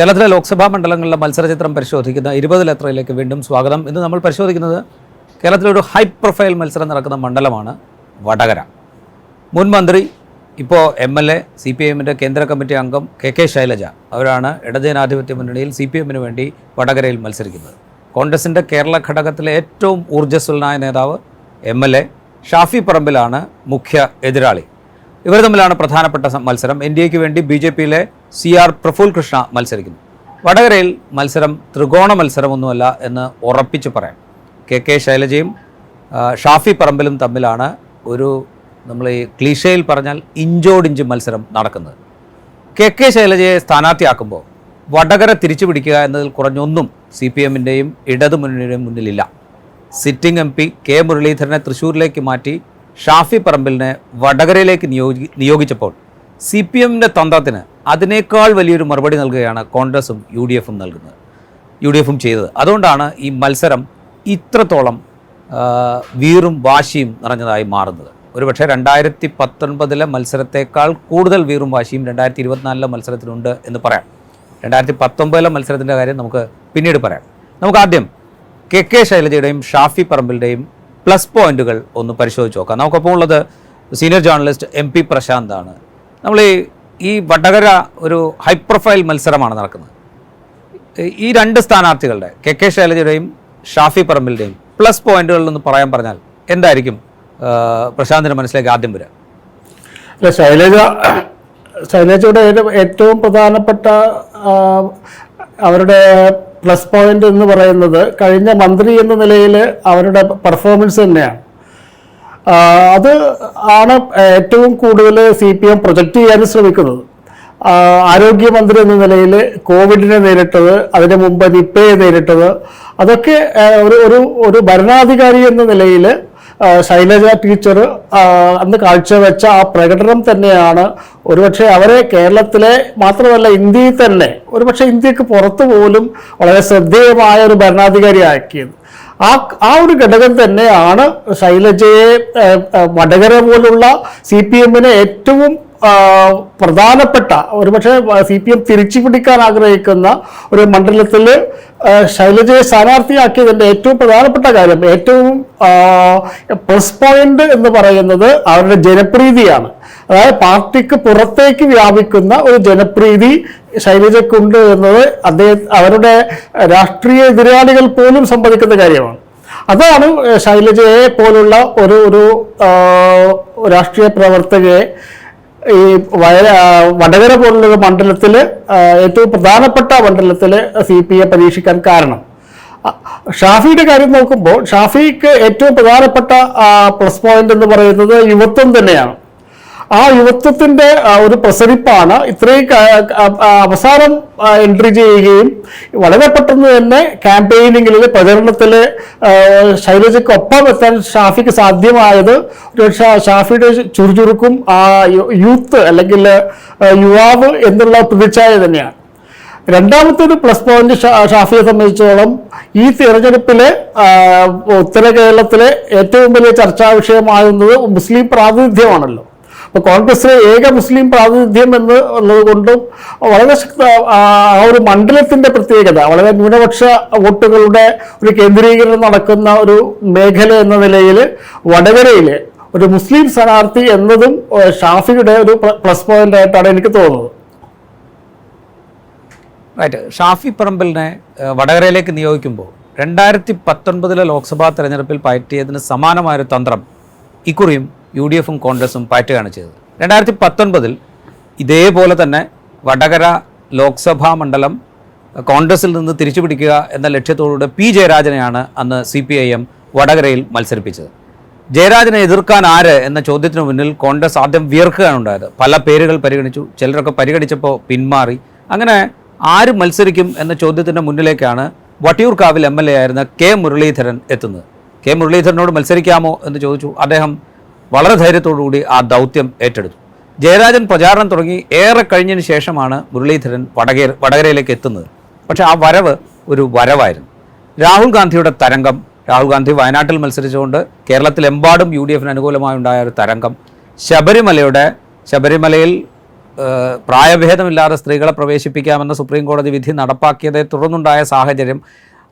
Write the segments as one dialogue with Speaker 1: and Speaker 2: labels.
Speaker 1: കേരളത്തിലെ ലോക്സഭാ മണ്ഡലങ്ങളിലെ മത്സരചിത്രം പരിശോധിക്കുന്ന ഇരുപത് ലെത്രയിലേക്ക് വീണ്ടും സ്വാഗതം. ഇന്ന് നമ്മൾ പരിശോധിക്കുന്നത് കേരളത്തിലെ ഒരു ഹൈ പ്രൊഫൈൽ മത്സരം നടക്കുന്ന മണ്ഡലമാണ് വടകര. മുൻ മന്ത്രി ഇപ്പോൾ M L A C P എമ്മിന്റെ കേന്ദ്ര കമ്മിറ്റി അംഗം കെ കെ ശൈലജ അവരാണ് ഇടജനാധിപത്യ മുന്നണിയിൽ സി പി എമ്മിന് വേണ്ടി വടകരയിൽ മത്സരിക്കുന്നത്. കോൺഗ്രസിന്റെ കേരള ഘടകത്തിലെ ഏറ്റവും ഊർജസ്വലനായ നേതാവ് എം എൽ എ ഷാഫി പറമ്പിലാണ് മുഖ്യ എതിരാളി. ഇവർ തമ്മിലാണ് പ്രധാനപ്പെട്ട മത്സരം. എൻ ഡി എക്ക് വേണ്ടി ബി ജെ പിയിലെ സി ആർ പ്രഫുൽ കൃഷ്ണ മത്സരിക്കുന്നു. വടകരയിൽ മത്സരം ത്രികോണ മത്സരമൊന്നുമല്ല എന്ന് ഉറപ്പിച്ച് പറയാം. കെ കെ ശൈലജയും ഷാഫി പറമ്പിലും തമ്മിലാണ് ഒരു നമ്മൾ ഈ ക്ലീഷയിൽ പറഞ്ഞാൽ ഇഞ്ചോടിഞ്ച് മത്സരം നടക്കുന്നത്. കെ കെ ശൈലജയെ സ്ഥാനാർത്ഥിയാക്കുമ്പോൾ വടകര തിരിച്ചു പിടിക്കുക എന്നതിൽ കുറഞ്ഞൊന്നും സി പി എമ്മിന്റെയും ഇടതുമുന്നണിയുടെയും മുന്നിലില്ല. സിറ്റിംഗ് എം പി കെ മുരളീധരനെ തൃശ്ശൂരിലേക്ക് മാറ്റി ഷാഫി പറമ്പിലിനെ വടകരയിലേക്ക് നിയോഗി നിയോഗിച്ചപ്പോൾ സി പി എമ്മിന്റെ തന്ത്രത്തിന് അതിനേക്കാൾ വലിയൊരു മറുപടി നൽകുകയാണ് കോൺഗ്രസും യു ഡി എഫും നൽകുന്നത് യു ഡി എഫും ചെയ്തത്. അതുകൊണ്ടാണ് ഈ മത്സരം ഇത്രത്തോളം വീറും വാശിയും നിറഞ്ഞതായി മാറുന്നത്. ഒരുപക്ഷെ രണ്ടായിരത്തി പത്തൊൻപതിലെ മത്സരത്തേക്കാൾ കൂടുതൽ വീറും വാശിയും രണ്ടായിരത്തി ഇരുപത്തിനാലിലെ മത്സരത്തിനുണ്ട് എന്ന് പറയാം. രണ്ടായിരത്തി പത്തൊമ്പതിലെ മത്സരത്തിന്റെ കാര്യം നമുക്ക് പിന്നീട് പറയാം. നമുക്ക് ആദ്യം കെ കെ ശൈലജയുടെയും ഷാഫി പറമ്പിലുടെയും പ്ലസ് പോയിന്റുകൾ ഒന്ന് പരിശോധിച്ച് നോക്കാം. നമുക്കൊപ്പം ഉള്ളത് സീനിയർ ജേർണലിസ്റ്റ് എം പി പ്രശാന്താണ്. നമ്മൾ ഈ ഈ വടകര ഒരു ഹൈ പ്രൊഫൈൽ മത്സരമാണ് നടക്കുന്നത്. ഈ- രണ്ട് സ്ഥാനാർത്ഥികളുടെ കെ കെ ശൈലജയുടെയും ഷാഫി പറമ്പിലിന്റെയും പ്ലസ് പോയിന്റുകളിൽ നിന്ന് പറയാൻ പറഞ്ഞാൽ എന്തായിരിക്കും? പ്രശാന്തിന്റെ മനസ്സിലേക്ക് ആദ്യം വരിക
Speaker 2: അല്ല ശൈലജ ശൈലജയുടെ ഏറ്റവും- പ്രധാനപ്പെട്ട അവരുടെ പ്ലസ് പോയിന്റ് എന്ന് പറയുന്നത് കഴിഞ്ഞ മന്ത്രി എന്ന നിലയിൽ അവരുടെ പെർഫോമൻസ് തന്നെയാണ്. അത് ആണ് ഏറ്റവും കൂടുതൽ സി പി എം പ്രൊജക്റ്റ് ചെയ്യാൻ ശ്രമിക്കുന്നത്. ആരോഗ്യമന്ത്രി എന്ന നിലയിൽ കോവിഡിനെ നേരിട്ടത് അതിനു മുമ്പ് നിപ്പയെ നേരിട്ടത് അതൊക്കെ ഒരു ഒരു ഒരു ഭരണാധികാരി എന്ന നിലയിൽ ശൈലജ ടീച്ചർ അന്ന് കാഴ്ചവെച്ച ആ പ്രകടനം തന്നെയാണ്. ഒരുപക്ഷെ അവരെ കേരളത്തിലെ മാത്രമല്ല ഇന്ത്യയിൽ തന്നെ ഒരുപക്ഷെ ഇന്ത്യയ്ക്ക് പുറത്തു പോലും വളരെ ശ്രദ്ധേയമായ ഒരു ഭരണാധികാരി ഭരണാധികാരിയാക്കിയത്. ആ ആ ഒരു ഘടകം തന്നെയാണ് ശൈലജയെ വടകര പോലുള്ള സി പി എമ്മിനെ ഏറ്റവും പ്രധാനപ്പെട്ട ഒരുപക്ഷെ സി പി എം തിരിച്ചു പിടിക്കാൻ ആഗ്രഹിക്കുന്ന ഒരു മണ്ഡലത്തിൽ ശൈലജയെ സ്ഥാനാർത്ഥിയാക്കിയതിന്റെ ഏറ്റവും പ്രധാനപ്പെട്ട കാര്യം ഏറ്റവും പ്ലസ് പോയിന്റ് എന്ന് പറയുന്നത് അവരുടെ ജനപ്രീതിയാണ്. അതായത് പാർട്ടിക്ക് പുറത്തേക്ക് വ്യാപിക്കുന്ന ഒരു ജനപ്രീതി ശൈലജക്കുണ്ട് എന്നത് അദ്ദേഹം അവരുടെ രാഷ്ട്രീയ എതിരാളികൾ പോലും സമ്മതിക്കുന്ന കാര്യമാണ്. അതാണ് ശൈലജയെ പോലുള്ള ഒരു ഒരു രാഷ്ട്രീയ പ്രവർത്തകയെ ഈ വയ വടകര പോലുള്ള മണ്ഡലത്തിൽ ഏറ്റവും പ്രധാനപ്പെട്ട മണ്ഡലത്തിൽ സി പി എ പരീക്ഷിക്കാൻ കാരണം. ഷാഫിയുടെ കാര്യം നോക്കുമ്പോൾ ഷാഫിക്ക് ഏറ്റവും പ്രധാനപ്പെട്ട പ്ലസ് പോയിന്റ് എന്ന് പറയുന്നത് യുവത്വം തന്നെയാണ്. ആ യുവത്വത്തിന്റെ ഒരു പ്രസരിപ്പാണ് ഇത്രയും അവസാനം എൻട്രി ചെയ്യുകയും വളരെ പെട്ടെന്ന് തന്നെ ക്യാമ്പയിനിങ്ങിൽ പ്രചരണത്തിൽ ശൈലജയ്ക്കൊപ്പം എത്താൻ ഷാഫിക്ക് സാധ്യമായത് ഒരു ഷാഫിയുടെ ചുറുചുറുക്കും ആ യൂത്ത് അല്ലെങ്കിൽ യുവാവ് എന്നുള്ള പ്രതിച്ഛായ തന്നെയാണ്. രണ്ടാമത്തെ ഒരു പ്ലസ് പോയിന്റ് ഷാഫിയെ സംബന്ധിച്ചോളം ഈ തിരഞ്ഞെടുപ്പിലെ ഉത്തര കേരളത്തിലെ ഏറ്റവും വലിയ ചർച്ചാ വിഷയമാകുന്നത് മുസ്ലിം പ്രാതിനിധ്യമാണല്ലോ. അപ്പോൾ കോൺഗ്രസിലെ ഏക മുസ്ലിം പ്രാതിനിധ്യം എന്ന് ഉള്ളത് കൊണ്ടും വളരെ ശക്ത ആ ഒരു മണ്ഡലത്തിന്റെ പ്രത്യേകത വളരെ ന്യൂനപക്ഷ വോട്ടുകളുടെ ഒരു കേന്ദ്രീകരണം നടക്കുന്ന ഒരു മേഖല എന്ന നിലയിൽ വടകരയിൽ ഒരു മുസ്ലിം സ്ഥാനാർത്ഥി എന്നതും ഷാഫിയുടെ ഒരു പ്ലസ് പോയിന്റ് ആയിട്ടാണ് എനിക്ക് തോന്നുന്നത്.
Speaker 1: റൈറ്റ് ഷാഫി പറമ്പലിനെ വടകരയിലേക്ക് നിയോഗിക്കുമ്പോൾ രണ്ടായിരത്തി പത്തൊൻപതിലെ ലോക്സഭാ തെരഞ്ഞെടുപ്പിൽ പയറ്റിയതിന് സമാനമായൊരു തന്ത്രം ഇക്കുറിയും യു ഡി എഫും കോൺഗ്രസും പാറ്റുകയാണ് ചെയ്തത്. രണ്ടായിരത്തി പത്തൊൻപതിൽ ഇതേപോലെ തന്നെ വടകര ലോക്സഭാ മണ്ഡലം കോൺഗ്രസിൽ നിന്ന് തിരിച്ചു പിടിക്കുക എന്ന ലക്ഷ്യത്തോടുകൂടെ പി ജയരാജനെയാണ് അന്ന് സി പി ഐ എം വടകരയിൽ മത്സരിപ്പിച്ചത്. ജയരാജനെ എതിർക്കാൻ ആര് എന്ന ചോദ്യത്തിന് മുന്നിൽ കോൺഗ്രസ് ആദ്യം വിയർക്കുകയാണ് ഉണ്ടായത്. പല പേരുകൾ പരിഗണിച്ചു. ചിലരൊക്കെ പരിഗണിച്ചപ്പോൾ പിന്മാറി. അങ്ങനെ ആര് മത്സരിക്കും എന്ന ചോദ്യത്തിന്റെ മുന്നിലേക്കാണ് വട്ടിയൂർക്കാവിൽ എം എൽ എ ആയിരുന്ന കെ മുരളീധരൻ എത്തുന്നത്. കെ മുരളീധരനോട് മത്സരിക്കാമോ എന്ന് ചോദിച്ചു. അദ്ദേഹം വളരെ ധൈര്യത്തോടുകൂടി ആ ദൗത്യം ഏറ്റെടുത്തു. ജയരാജൻ പ്രചാരണം തുടങ്ങി ഏറെ കഴിഞ്ഞതിന് ശേഷമാണ് മുരളീധരൻ വടകര വടകരയിലേക്ക് എത്തുന്നത്. പക്ഷേ ആ വരവ് ഒരു വരവായിരുന്നു. രാഹുൽ ഗാന്ധിയുടെ തരംഗം രാഹുൽ ഗാന്ധി വയനാട്ടിൽ മത്സരിച്ചുകൊണ്ട് കേരളത്തിലെമ്പാടും യു ഡി എഫിന് അനുകൂലമായി ഉണ്ടായ ഒരു തരംഗം ശബരിമലയുടെ ശബരിമലയിൽ പ്രായഭേദമില്ലാതെ സ്ത്രീകളെ പ്രവേശിപ്പിക്കാമെന്ന സുപ്രീം കോടതി വിധി നടപ്പാക്കിയതേ തുടർന്നുണ്ടായ സാഹചര്യം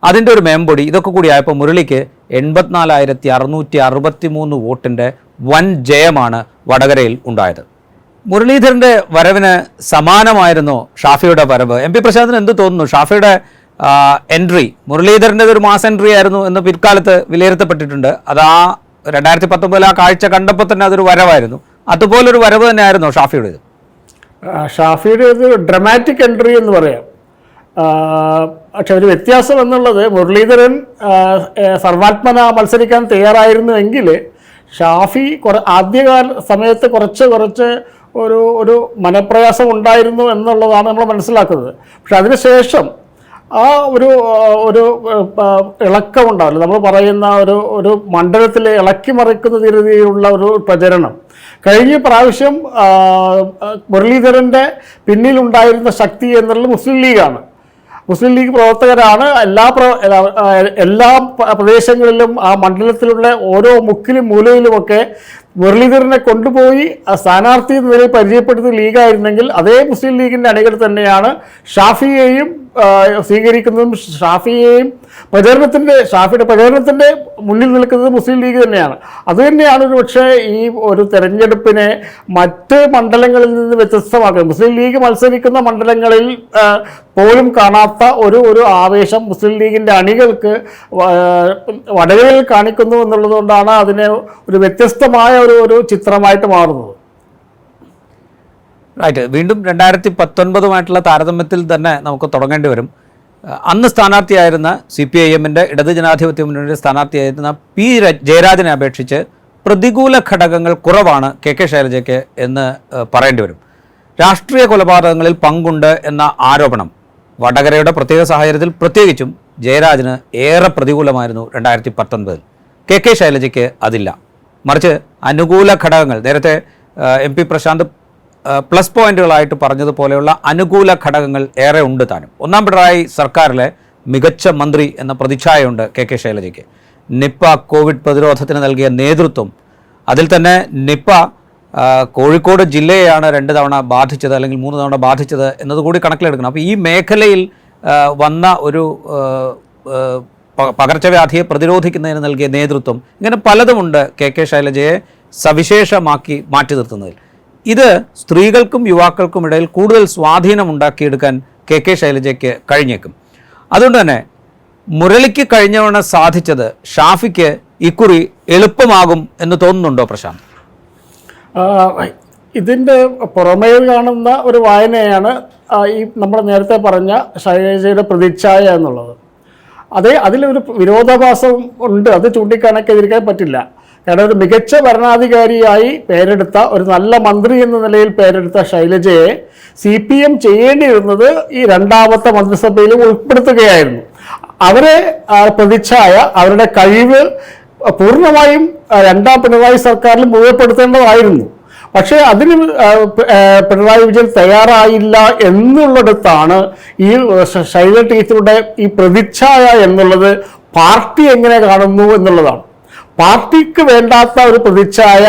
Speaker 1: അതിന്റെ ഒരു മേമ്പൊടി ഇതൊക്കെ കൂടി ആയപ്പോൾ മുരളിക്ക് എൺപത്തിനാലായിരത്തി അറുന്നൂറ്റി അറുപത്തി മൂന്ന് വോട്ടിന്റെ വൻ ജയമാണ് വടകരയിൽ ഉണ്ടായത്. മുരളീധരന്റെ വരവിന് സമാനമായിരുന്നു ഷാഫിയുടെ വരവ്. എം പി പ്രശാന്തിന് എന്ത് തോന്നുന്നു? ഷാഫിയുടെ എൻട്രി മുരളീധരന്റെ ഒരു മാസ് എൻട്രി ആയിരുന്നു എന്ന് പിൽക്കാലത്ത് വിലയിരുത്തപ്പെട്ടിട്ടുണ്ട്. അത് ആ രണ്ടായിരത്തി പത്തൊമ്പതിൽ ആ കാഴ്ച കണ്ടപ്പോൾ തന്നെ അതൊരു വരവായിരുന്നു. അതുപോലൊരു വരവ് തന്നെയായിരുന്നു ഷാഫിയുടേത്.
Speaker 2: ഷാഫിയുടെ ഒരു ഡ്രമാറ്റിക് എൻട്രി എന്ന് പറയാം. പക്ഷെ ഒരു വ്യത്യാസം എന്നുള്ളത് മുരളീധരൻ സർവാത്മന മത്സരിക്കാൻ തയ്യാറായിരുന്നുവെങ്കിൽ ഷാഫി കുറ ആദ്യകാല സമയത്ത് കുറച്ച് കുറച്ച് ഒരു ഒരു മനപ്രയാസം ഉണ്ടായിരുന്നു എന്നുള്ളതാണ് നമ്മൾ മനസ്സിലാക്കുന്നത്. പക്ഷെ അതിനുശേഷം ആ ഒരു ഒരു ഇളക്കമുണ്ടാവില്ല നമ്മൾ പറയുന്ന ഒരു ഒരു മണ്ഡലത്തിലെ ഇളക്കി മറിക്കുന്ന രീതിയിലുള്ള ഒരു പ്രചരണം. കഴിഞ്ഞ പ്രാവശ്യം മുരളീധരന്റെ പിന്നിലുണ്ടായിരുന്ന ശക്തി എന്നുള്ളത് മുസ്ലിം ലീഗാണ്. മുസ്ലിം ലീഗ് പ്രവർത്തകരാണ്. എല്ലാ എല്ലാ പ്രദേശങ്ങളിലും ആ മണ്ഡലത്തിലുള്ള ഓരോ മുക്കിലും മൂലയിലുമൊക്കെ മുരളീധരനെ കൊണ്ടുപോയി സ്ഥാനാർത്ഥി നിലയിൽ പരിചയപ്പെടുത്തിയ ലീഗായിരുന്നെങ്കിൽ അതേ മുസ്ലിം ലീഗിന്റെ അണികൾ തന്നെയാണ് ഷാഫിയെയും സ്വീകരിക്കുന്നതും ഷാഫിയെയും പ്രചരണത്തിന്റെ ഷാഫിയുടെ പ്രചരണത്തിന്റെ മുന്നിൽ നിൽക്കുന്നത് മുസ്ലിം ലീഗ് തന്നെയാണ്. അതുതന്നെയാണ് ഒരു പക്ഷേ ഈ ഒരു തെരഞ്ഞെടുപ്പിനെ മറ്റ് മണ്ഡലങ്ങളിൽ നിന്ന് വ്യത്യസ്തമാക്കുന്നത്. മുസ്ലിം ലീഗ് മത്സരിക്കുന്ന മണ്ഡലങ്ങളിൽ പോലും കാണാത്ത ഒരു ഒരു ആവേശം മുസ്ലിം ലീഗിന്റെ അണികൾക്ക് വടകരയിൽ കാണിക്കുന്നു എന്നുള്ളതുകൊണ്ടാണ് അതിനെ ഒരു വ്യത്യസ്തമായ ഒരു ഒരു ചിത്രമായിട്ട് മാറുന്നത്.
Speaker 1: റൈറ്റ് വീണ്ടും രണ്ടായിരത്തി പത്തൊൻപതുമായിട്ടുള്ള താരതമ്യത്തിൽ തന്നെ നമുക്ക് തുടങ്ങേണ്ടി വരും. അന്ന് സ്ഥാനാർത്ഥിയായിരുന്ന സി പി ഐ എമ്മിന്റെ ഇടത് ജനാധിപത്യ മുന്നണിയുടെ സ്ഥാനാർത്ഥിയായിരുന്ന പി ജയരാജനെ അപേക്ഷിച്ച് പ്രതികൂല ഘടകങ്ങൾ കുറവാണ് കെ കെ ശൈലജയ്ക്ക് എന്ന് പറയേണ്ടി വരും. രാഷ്ട്രീയ കൊലപാതകങ്ങളിൽ പങ്കുണ്ട് എന്ന ആരോപണം വടകരയുടെ പ്രത്യേക സാഹചര്യത്തിൽ പ്രത്യേകിച്ചും ജയരാജന് ഏറെ പ്രതികൂലമായിരുന്നു രണ്ടായിരത്തി പത്തൊൻപതിൽ കെ കെ ശൈലജയ്ക്ക് അതില്ല. മറിച്ച് അനുകൂല ഘടകങ്ങൾ നേരത്തെ എം പി പ്രശാന്ത് പ്ലസ് പോയിന്റുകളായിട്ട് പറഞ്ഞതുപോലെയുള്ള അനുകൂല ഘടകങ്ങൾ ഏറെ ഉണ്ട് താനും. ഒന്നാം പിണറായി സർക്കാരിലെ മികച്ച മന്ത്രി എന്ന പ്രതിച്ഛായയുണ്ട് കെ കെ ശൈലജയ്ക്ക്. നിപ്പ കോവിഡ് പ്രതിരോധത്തിന് നൽകിയ നേതൃത്വം അതിൽ തന്നെ നിപ്പ കോഴിക്കോട് ജില്ലയെയാണ് രണ്ട് തവണ ബാധിച്ചത് അല്ലെങ്കിൽ മൂന്ന് തവണ ബാധിച്ചത് എന്നത് കൂടി കണക്കിലെടുക്കണം. അപ്പോൾ ഈ മേഖലയിൽ വന്ന ഒരു പകർച്ചവ്യാധിയെ പ്രതിരോധിക്കുന്നതിന് നൽകിയ നേതൃത്വം ഇങ്ങനെ പലതുമുണ്ട് കെ കെ ശൈലജയെ സവിശേഷമാക്കി മാറ്റി നിർത്തുന്നതിൽ. ഇത് സ്ത്രീകൾക്കും യുവാക്കൾക്കും ഇടയിൽ കൂടുതൽ സ്വാധീനം ഉണ്ടാക്കിയെടുക്കാൻ കെ കെ ശൈലജയ്ക്ക് കഴിഞ്ഞേക്കും. അതുകൊണ്ട് തന്നെ മുരളിക്ക് കഴിഞ്ഞവണ സാധിച്ചത് ഷാഫിക്ക് ഇക്കുറി എളുപ്പമാകും എന്ന് തോന്നുന്നുണ്ടോ പ്രശാന്ത്?
Speaker 2: ഇതിന്റെ പുറമേ കാണുന്ന ഒരു വായനയാണ് ഈ നമ്മൾ നേരത്തെ പറഞ്ഞ ശൈലജയുടെ പ്രതിച്ഛായ എന്നുള്ളത്. അതേ അതിലൊരു വിരോധാഭാസം ഉണ്ട് അത് ചൂണ്ടിക്കാണക്കെതിരിക്കാൻ പറ്റില്ല. കാരണം ഒരു മികച്ച ഭരണാധികാരിയായി പേരെടുത്ത ഒരു നല്ല മന്ത്രി എന്ന നിലയിൽ പേരെടുത്ത ശൈലജയെ സി പി എം ചെയ്യേണ്ടിയിരുന്നത് ഈ രണ്ടാമത്തെ മന്ത്രിസഭയിലും ഉൾപ്പെടുത്തുകയായിരുന്നു. അവരെ പ്രതിച്ഛായ അവരുടെ കഴിവ് പൂർണമായും രണ്ടാം പിണറായി സർക്കാരിൽ മുഴുവപ്പെടുത്തേണ്ടതായിരുന്നു പക്ഷേ അതിന് പിണറായി വിജയൻ തയ്യാറായില്ല എന്നുള്ളിടത്താണ് ഈ ശൈല ടീച്ചറുടെ ഈ പ്രതിച്ഛായ എന്നുള്ളത് പാർട്ടി എങ്ങനെ കാണുന്നു എന്നുള്ളതാണ്. പാർട്ടിക്ക് വേണ്ടാത്ത ഒരു പ്രതിച്ഛായ